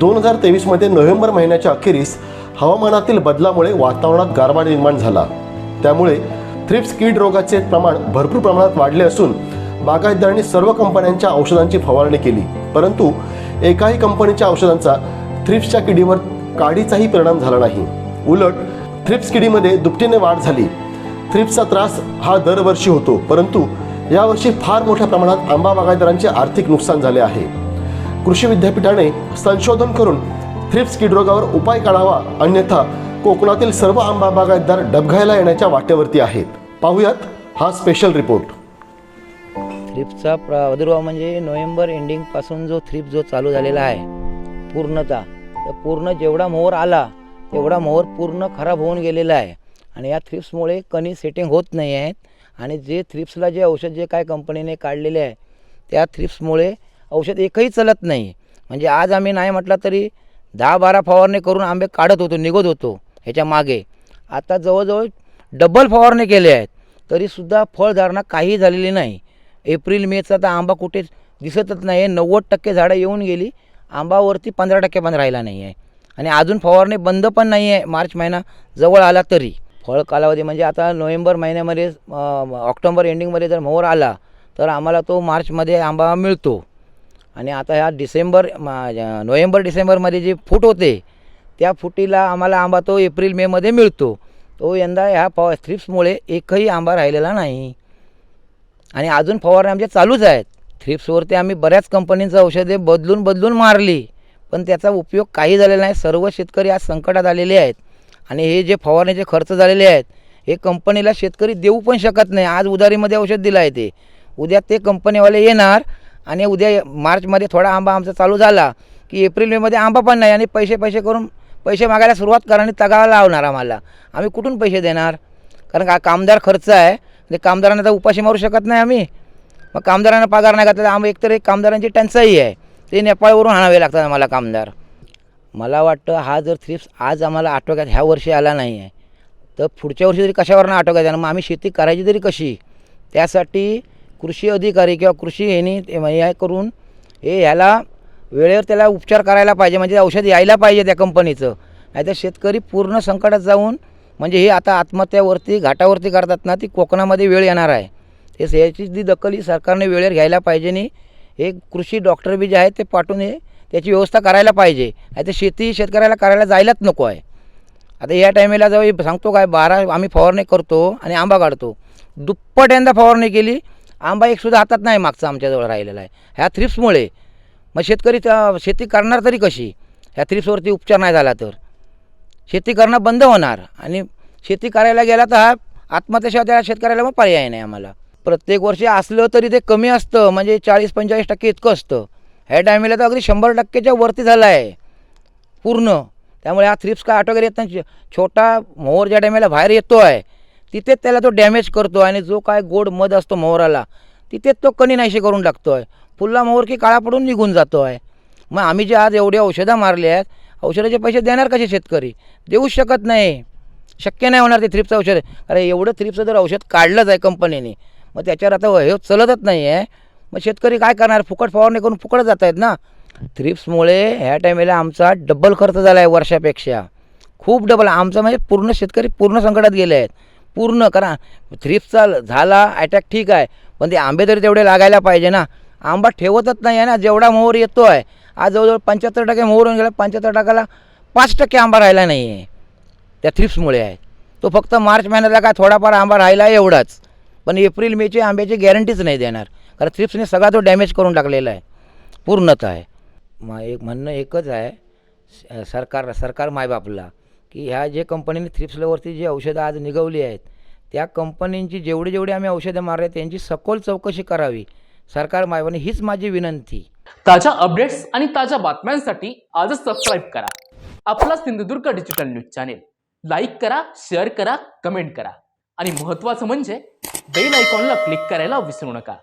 दोन हजार तेवीसमध्ये नोव्हेंबर महिन्याच्या अखेरीस हवामानातील बदलामुळे वातावरणात गारवा निर्माण झाला. त्यामुळे थ्रिप्स कीड रोगाचे प्रमाण भरपूर प्रमाणात वाढले असून बागायतदारांनी सर्व कंपन्यांच्या औषधांची फवारणी केली. परंतु एकाही कंपनीच्या औषधांचा थ्रिप्सच्या किडीवर काडीचाही परिणाम झाला नाही. उलट थ्रिप्स किडीमध्ये दुपटीने वाढ झाली. थ्रिप्सचा त्रास हा दरवर्षी होतो परंतु यावर्षी फार मोठ्या प्रमाणात आंबा बागायतदारांचे आर्थिक नुकसान झाले आहे. कृषी विद्यापीठाने संशोधन करून थ्रिप्स किड रोगावर उपाय काढावा अन्यथा कोकणातील सर्व आंबा बागायतदार डबघायला येण्याच्या वाटेवरती आहेत. पाहूयात हा स्पेशल रिपोर्ट थ्रिप्सचा प्रादुर्भाव म्हणजे नोव्हेंबर एंडिंगपासून जो थ्रिप जो चालू झालेला आहे पूर्णता तर पूर्ण जेवढा मोहर आला तेवढा मोहर पूर्ण खराब होऊन गेलेला आहे. आणि या थ्रिप्समुळे कणी सेटिंग होत नाही आहेत आणि जे थ्रिप्सला जे औषध जे काय कंपनीने काढलेले आहे त्या थ्रिप्समुळे औषध एकही चलत नाही. म्हणजे आज आम्ही नाही म्हटलं तरी दहा बारा फवारणी करून आंबे काढत होतो निघत होतो ह्याच्या मागे. आता जवळजवळ डबल फवारणी केले आहेत. तरीसुद्धा फळधारणा काही झालेली नाही. एप्रिल मेचा तर आंबा कुठे दिसतच नाही आहे नव्वद टक्के झाडं येऊन गेली. आंबावरती पंधरा टक्के पण राहिला नाही आहे आणि अजून फवारणी बंद पण नाही आहे मार्च महिना जवळ आला तरी. फळ कालावधी म्हणजे आता नोव्हेंबर महिन्यामध्ये ऑक्टोंबर ऑक्टोबर एंडिंगमध्ये जर मोहर आला तर आम्हाला तो मार्चमध्ये आंबा मिळतो. आणि आता ह्या डिसेंबर मा- नोव्हेंबर डिसेंबरमध्ये जे फूट होते त्या फुटीला आम्हाला आंबा तो एप्रिल मेमध्ये मिळतो. तो यंदा ह्या प थ्रिप्समुळे एकही आंबा राहिलेला नाही. आणि अजून फवारण्या आमच्या चालूच आहेत. थ्रिप्सवरती आम्ही बऱ्याच कंपनीचं औषधे बदलून बदलून मारली. पण त्याचा उपयोग काही झालेला नाही. सर्व शेतकरी आज संकटात आलेले आहेत. आणि हे जे फवारणीचे खर्च झालेले आहेत हे कंपनीला शेतकरी देऊ पण शकत नाही. आज उधारीमध्ये औषध दिलं आहे ते. उद्या ते कंपनीवाले येणार आणि उद्या मार्चमध्ये थोडा आंबा आमचा चालू झाला की एप्रिल मेमध्ये आंबा पण नाही आणि पैसे पैसे करून पैसे मागायला सुरुवात करा आणि तगावा लावणार आम्हाला. आम्ही कुठून पैसे देणार? कारण का कामदार खर्च आहे. ते कामदारांना तर उपाशी मारू शकत नाही आम्ही. मग कामदारांना पगार नाही घातला तर आम्ही एकतर एक कामदारांची टंचाई आहे. ते नेपाळवरून आणावे लागतात आम्हाला कामदार. मला वाटतं हा जर थ्रिप्स आज आम्हाला आटोक्यात ह्या वर्षी आला नाही आहे तर पुढच्या वर्षी तरी कशावरनं आटोक्यात येणार? मग आम्ही शेती करायची तरी कशी? त्यासाठी कृषी अधिकारी किंवा कृषी ह्यानी ते म्हणजे हे करून हे ह्याला वेळेवर त्याला उपचार करायला पाहिजे म्हणजे औषध यायला पाहिजे त्या कंपनीचं. नाहीतर शेतकरी पूर्ण संकटात जाऊन म्हणजे हे आता आत्महत्यावरती घाटावरती करतात ना ती कोकणामध्ये वेळ येणार आहे. ते याची जी दखल ही सरकारने वेळेवर घ्यायला पाहिजे आणि हे कृषी डॉक्टर बी जे आहेत ते पाठवून हे त्याची व्यवस्था करायला पाहिजे. नाही तर शेती शेतकऱ्याला करायला जायलाच नको आहे. आता या टायमेला जेव्हा सांगतो काय बारा आम्ही फवारणी करतो आणि आंबा काढतो. दुप्पट यंदा फवारणी केली आंबा एक सुद्धा हातात नाही मागचा आमच्याजवळ राहिलेला आहे. ह्या थ्रिप्समुळे मग शेतकरी शेती करणार तरी कशी? ह्या थ्रिप्सवरती उपचार नाही झाला तर. शेती करणं बंद होणार. आणि शेती करायला गेला तर हा आत्महत्याशिवाय त्या शेतकऱ्याला मग पर्याय नाही आम्हाला. प्रत्येक वर्षी असलं तरी ते कमी असतं. म्हणजे चाळीस पंचेचाळीस टक्के इतकं असतं. ह्या टायमेला तर अगदी शंभर टक्केच्या वरती झालं आहे पूर्ण. त्यामुळे हा थ्रिप्स काय ऑटोगर येत नाही. छोटा मोहर ज्या टायमेला बाहेर येतो आहे तिथेच त्याला तो डॅमेज करतो आणि जो काय गोड मध असतो मोहराला तिथेच तो कणी नाहीशी करून टाकतो आहे फुल्ला मोहर की काळा पडून निघून जातो आहे मग आम्ही जे आज एवढे औषधं मारले आहेत औषधाचे पैसे देणार कसे शेतकरी? देऊच शकत नाही. शक्य नाही होणार ते थ्रिप्सचं औषध. अरे एवढं थ्रिप्सचं जर औषध काढलंच आहे कंपनीने मग त्याच्यावर आता हे चलतच नाही आहे मग शेतकरी काय करणार? फुकट फवारणी करून फुकट जात आहेत ना? थ्रिप्समुळे ह्या टायमेला आमचा डबल खर्च झाला आहे वर्षापेक्षा. खूप डबल आमचा म्हणजे पूर्ण शेतकरी पूर्ण संकटात गेले आहेत. पूर्ण करा. थ्रिप्सचा झाला अटॅक ठीक आहे. पण ते आंबे तरी तेवढे लागायला पाहिजे ना. आंबा ठेवतच नाही आहे ना. जेवढा मोहर येतो आहे आज जवळजवळ पंच्याहत्तर टक्के मोहर होऊन गेला. पंच्याहत्तर टक्क्याला पाच टक्के आंबा राहिला नाही आहे. त्या थ्रिप्समुळे आहे. तो फक्त मार्च महिन्यातला काय थोडाफार आंबा राहिला आहे एवढाच. पण एप्रिल मेची आंब्याची गॅरंटीच नाही देणार. कारण थ्रिप्सने सगळा तो डॅमेज करून टाकलेला आहे. पूर्णतः आहे. मग एक म्हणणं एकच आहे. सरकार सरकार मायबापला. की ह्या जे कंपनीने थ्रिप्सलवरती जी औषधं आज निघवली आहेत त्या कंपनींची जेवढी जेवढी आम्ही औषधं मारले त्यांची सखोल चौकशी करावी. सरकार मायबाने हीच माझी विनंती. ताज्या अपडेट्स आणि ताज्या बातम्यांसाठी आजच सबस्क्राईब करा. आपला Sindhudurg digital news channel like करा शेअर करा कमेंट करा. आणि महत्त्वाचं म्हणजे बेल आयकॉनला क्लिक करायला विसरू नका.